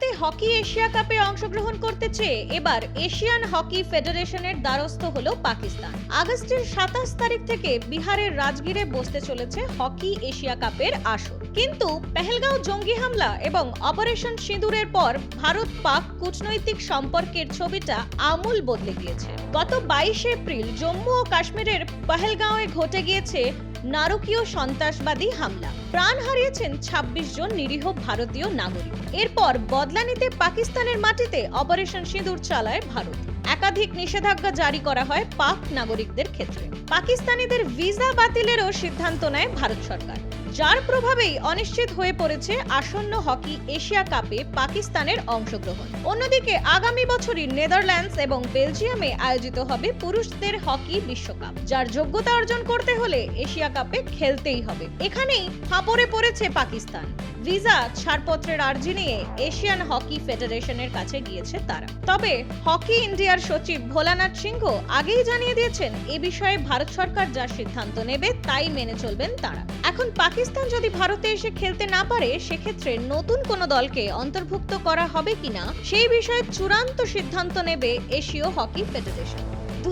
ভারতে hockey Asia কাপে অংশগ্রহণ করতে চেয়ে এবার এশিয়ান হকি ফেডারেশনের দ্বারস্থ হল পাকিস্তান। আগস্টের সাতাশ তারিখ থেকে বিহারের রাজগীরে বসতে চলেছে হকি এশিয়া কাপের আসর। কিন্তু পেহেলগাঁও জঙ্গি হামলা এবং অপারেশন সিঁদুরের পর ভারত পাক কূটনৈতিক সম্পর্কের ছবিটা আমূল বদলে গিয়েছে। গত বাইশে এপ্রিল জম্মু ও কাশ্মীরের পহেলগাঁওয়ে ঘটে গিয়েছে নারকীয় সন্ত্রাসবাদী হামলা। প্রাণ হারিয়েছেন ২৬ জন নিরীহ ভারতীয় নাগরিক। এরপর বদলা নিতে পাকিস্তানের মাটিতে অপারেশন সিঁদুর চালায় ভারত। একাধিক নিষেধাজ্ঞা জারি করা হয় পাক নাগরিকদের ক্ষেত্রে। পাকিস্তানিদের ভিসা বাতিলেরও সিদ্ধান্ত নেয় ভারত সরকার। যার প্রভাবেই অনিশ্চিত হয়ে পড়েছে আসন্ন হকি এশিয়া কাপে পাকিস্তানের অংশগ্রহণ। অন্যদিকে আগামী বছরই নেদারল্যান্ডস এবং বেলজিয়ামে আয়োজিত হবে পুরুষদের হকি বিশ্বকাপ, যার যোগ্যতা অর্জন করতে হলে এশিয়া কাপে খেলতেই হবে। এখানেই ফাঁপড়ে পড়েছে পাকিস্তান। ভিসা, ছাড়পত্রের আর্জি নিয়ে এশিয়ান হকি ফেডারেশনের কাছে গিয়েছে তারা। তবে হকি ইন্ডিয়ার সচিব ভোলানাথ সিংহ আগেই জানিয়ে দিয়েছেন, এ বিষয়ে ভারত সরকার যা সিদ্ধান্ত নেবে তাই মেনে চলবেন তারা। এখন পাকিস্তান যদি ভারতে এসে খেলতে না পারে, সেক্ষেত্রে নতুন কোনো দলকে অন্তর্ভুক্ত করা হবে কিনা, সেই বিষয়ে চূড়ান্ত সিদ্ধান্ত নেবে এশীয় হকি ফেডারেশন। দু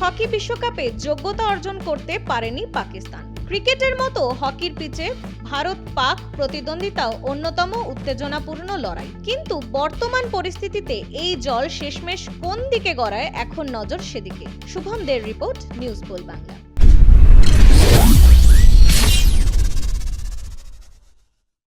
হকি বিশ্বকাপে যোগ্যতা অর্জন করতে পারেনি পাকিস্তান। ক্রিকেটের মতো হকির পিচে ভারত পাক প্রতিদ্বন্দ্বিতাও অন্যতম উত্তেজনাপূর্ণ লড়াই। কিন্তু বর্তমান পরিস্থিতিতে এই জল শেষমেশ কোন দিকে গড়ায় এখন নজর সেদিকে। শুভম দের রিপোর্ট, নিউজ বাংলা।